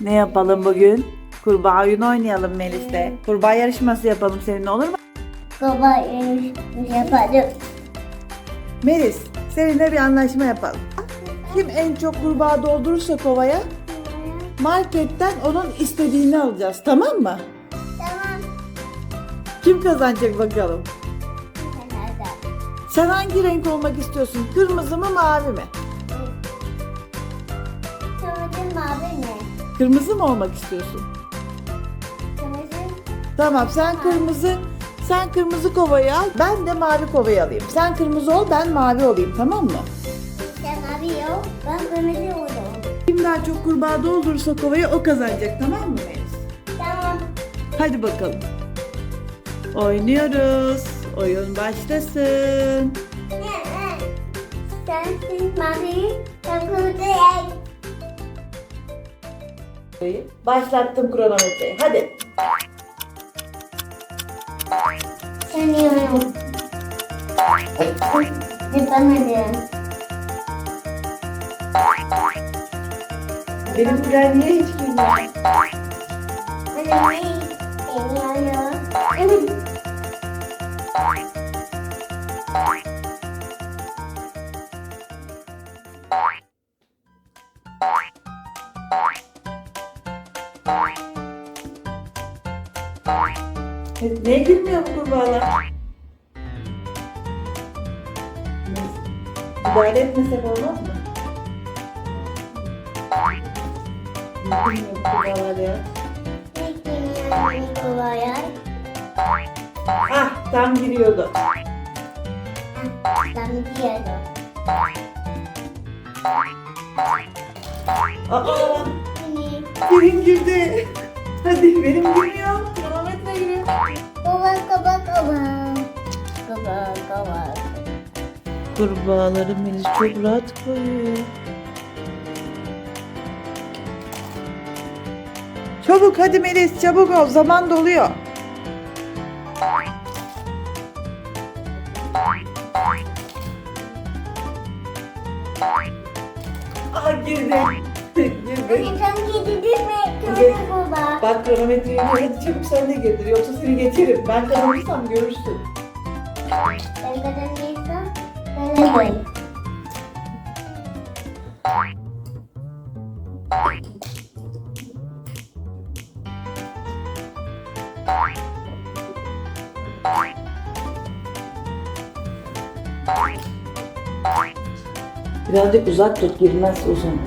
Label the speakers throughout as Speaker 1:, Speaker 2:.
Speaker 1: Ne yapalım bugün? Kurbağa oyunu oynayalım Melis'te. Kurbağa yarışması yapalım seninle olur mu?
Speaker 2: Baba yemiş yaparım.
Speaker 1: Melis, seninle bir anlaşma yapalım. Kim en çok kurbağa doldurursa kovaya marketten onun istediğini alacağız tamam mı?
Speaker 2: Tamam.
Speaker 1: Kim kazanacak bakalım? Sen hangi renk olmak istiyorsun? Kırmızı mı mavi mi?
Speaker 2: Kırmızı
Speaker 1: mı olmak istiyorsun?
Speaker 2: Kırmızı
Speaker 1: Tamam sen kırmızı sen kırmızı kovayı al ben de mavi kovayı alayım. Sen kırmızı ol ben mavi olayım tamam mı?
Speaker 2: sen mavi yok. Ben kırmızı oldum.
Speaker 1: Kim daha çok kurbağa doldurursa kovayı o kazanacak tamam mı Melis?
Speaker 2: Tamam.
Speaker 1: Hadi bakalım. Oynuyoruz. Oyun başlasın.
Speaker 2: Sensin mavi. Ben kırmızı renk.
Speaker 1: Başlattım kronometreyi. Hadi.
Speaker 2: Sanıyorum. Yapamadım.
Speaker 1: Benimkiler niye hiç girmiyor?
Speaker 2: Annemin yanıyor. Evet.
Speaker 1: Evet, Niye girmiyor bu kurbağalar? Müdahale etmesek olmaz mı? Niye girmiyor bu kurbağalar ya?
Speaker 2: Kolay.
Speaker 1: Ah tam giriyordu.
Speaker 2: Ben biliyorum.
Speaker 1: Aa birin girdi. Hadi benim girmiyor.
Speaker 2: Kova kova kova. Kova kova.
Speaker 1: Kurbağaları Melis çok rahat koyuyor. Çabuk hadi Melis çabuk ol zaman doluyor. Bak kronometreyi hadi çabuk sen de girdir yoksa seni geçerim. Ben kazanırsam görürsün.
Speaker 2: Ben kazanırsam ben de.
Speaker 1: Birazcık uzak tut girmez uzun.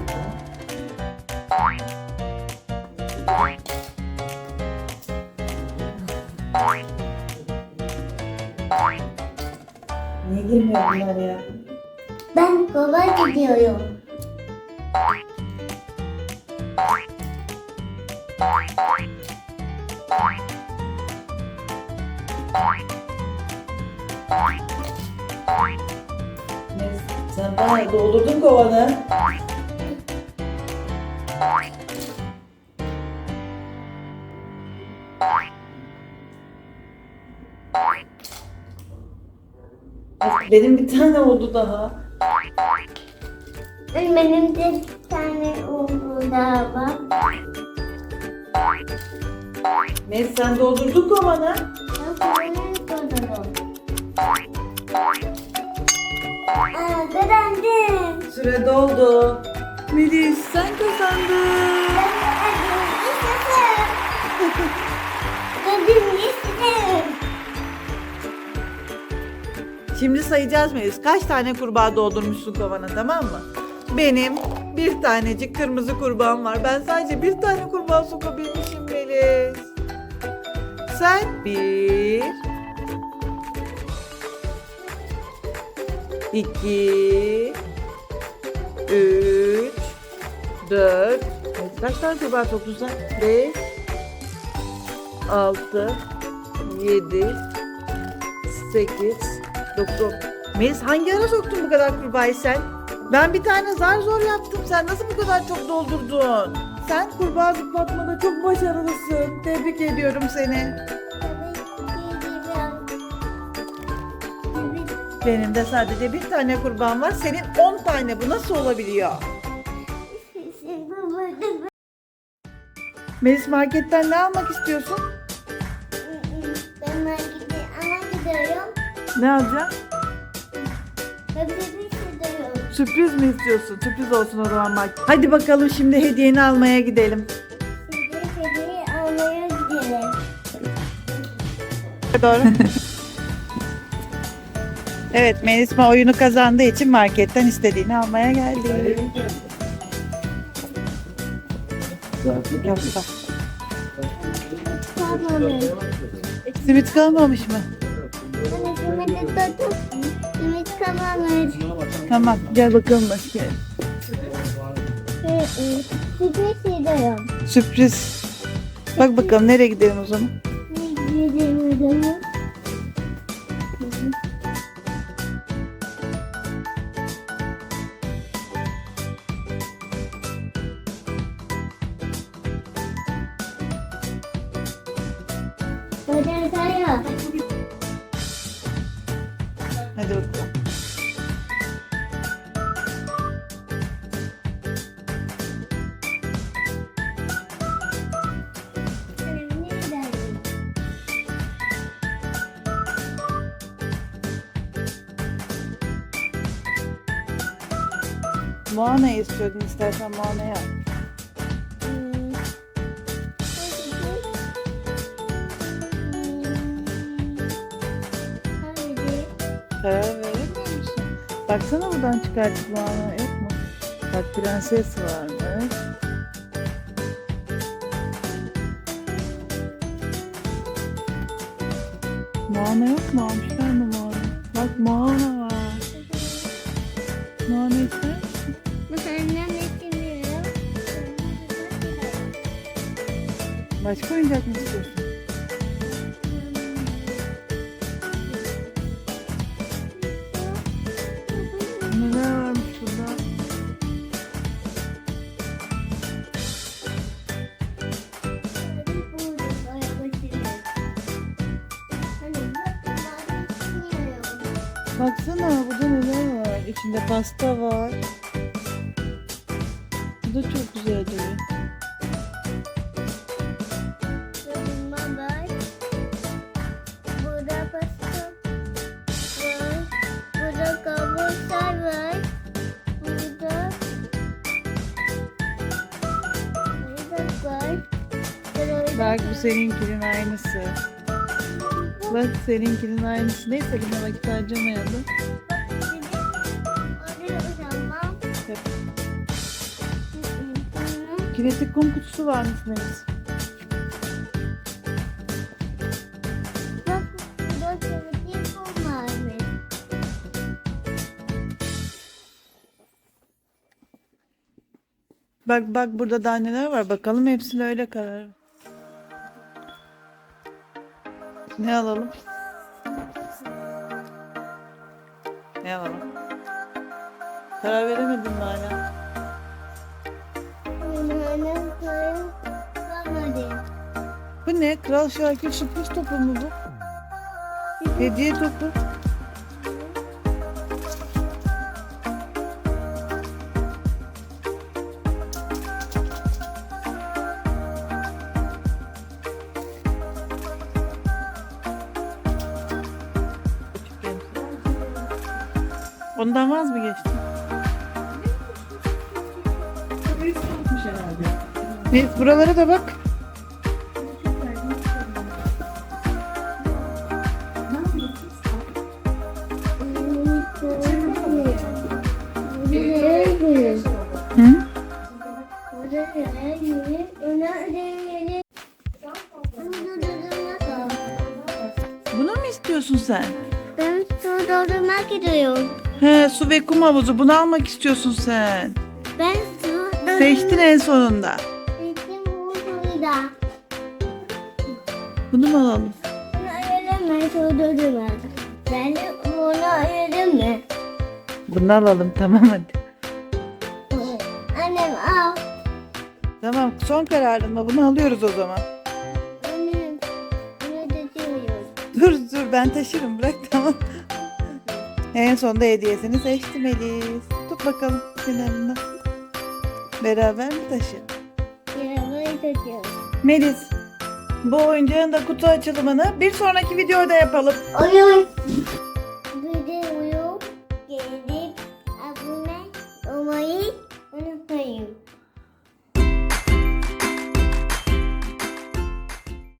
Speaker 2: Ben kova gidiyorum.
Speaker 1: Sen bayağı doldurdun kovanı. Benim bir tane oldu daha.
Speaker 2: Benim de bir tane oğlum daha var.
Speaker 1: Melis sen doldurdun kovanı.
Speaker 2: Ben doldurdum. Aa, kazandım.
Speaker 1: Süre doldu. Melis sen kazandın.
Speaker 2: Dedim
Speaker 1: Şimdi sayacağız Melis. Kaç tane kurbağa doldurmuşsun kovana tamam mı? Benim bir tanecik kırmızı kurbağam var. Ben sadece bir tane kurbağa sokabilmişim Melis. Sen bir, iki, üç, dört, kaç tane kurbağa soktun sen? Beş, altı, yedi, sekiz, dokuz. Melis hangi ara soktun bu kadar kurbağayı sen? Ben bir tane zar zor yaptım. Sen nasıl bu kadar çok doldurdun? Sen kurbağa zıplatmada çok başarılısın. Tebrik ediyorum seni. Benim de sadece bir tane kurbağam var. Senin 10 tane. Bu nasıl olabiliyor? Melis marketten ne almak istiyorsun? Ne alacaksın?
Speaker 2: Gidiyorum.
Speaker 1: Sürpriz mi istiyorsun? Sürpriz olsun o zaman market. Hadi bakalım şimdi hediyeni almaya gidelim.
Speaker 2: Hediye almaya gidelim.
Speaker 1: Doğru. evet Melisma oyunu kazandığı için marketten istediğini almaya geldi. Yoksa. Simit kalmamış mı?
Speaker 2: Simidi tutup.
Speaker 1: Tamam gel bakalım başka.
Speaker 2: Sürpriz gidiyorum.
Speaker 1: Sürpriz. Bak bakalım nereye gidelim o zaman?
Speaker 2: Gidiyorum. Hadi
Speaker 1: bakalım. Moana istiyordun istersen Moana'ya. al. Karar veremiyor musun? Baksana buradan çıkartıp Moana yok mu? Bak prenses varmış. Moana yok mu? Almışlar mı Moana? Bak Moana var. Moana ister misin? Başka oyuncak mı istiyorsun? Baksana burada neler var. İçinde pasta var. Bu da çok güzel duruyor. Bak bu seninkinin aynısı. Bak seninkinin aynısı. Neyse buna vakit harcamayalım. Yap. Kinetik kum kutusu varmış Melis.
Speaker 2: Bak.
Speaker 1: Bak burada daha neler var. Bakalım hepsine öyle karar. Ne alalım? Ne alalım? Karar veremedim mi hala? Bu ne? Kral Şakir sürpriz topu mu bu? Hediye topu. Ondan vaz mı geçtin? Neyse buralara da bak. Hı? Bunu mu istiyorsun sen?
Speaker 2: Ben su doldurmak gidiyorum.
Speaker 1: He su ve kum havuzu bunu almak istiyorsun sen.
Speaker 2: Ben su
Speaker 1: Seçtin en sonunda.
Speaker 2: Seçtim bu suyu da.
Speaker 1: Bunu mu alalım?
Speaker 2: Bunu ayırdım ben doldurmadım. Ben de bunu ayırdım mı?
Speaker 1: Bunu alalım tamam hadi.
Speaker 2: Annem al.
Speaker 1: Tamam son kararın mı? Bunu alıyoruz o zaman.
Speaker 2: Annem bunu taşıyoruz.
Speaker 1: Dur dur ben taşırım bırak tamam. En sonunda hediyesini seçti Melis. Tut bakalım kenarından. Beraber mi taşı?
Speaker 2: Arabayı taşıyoruz.
Speaker 1: Melis bu oyuncağın da kutu açılımını bir sonraki videoda yapalım.
Speaker 2: Oyun.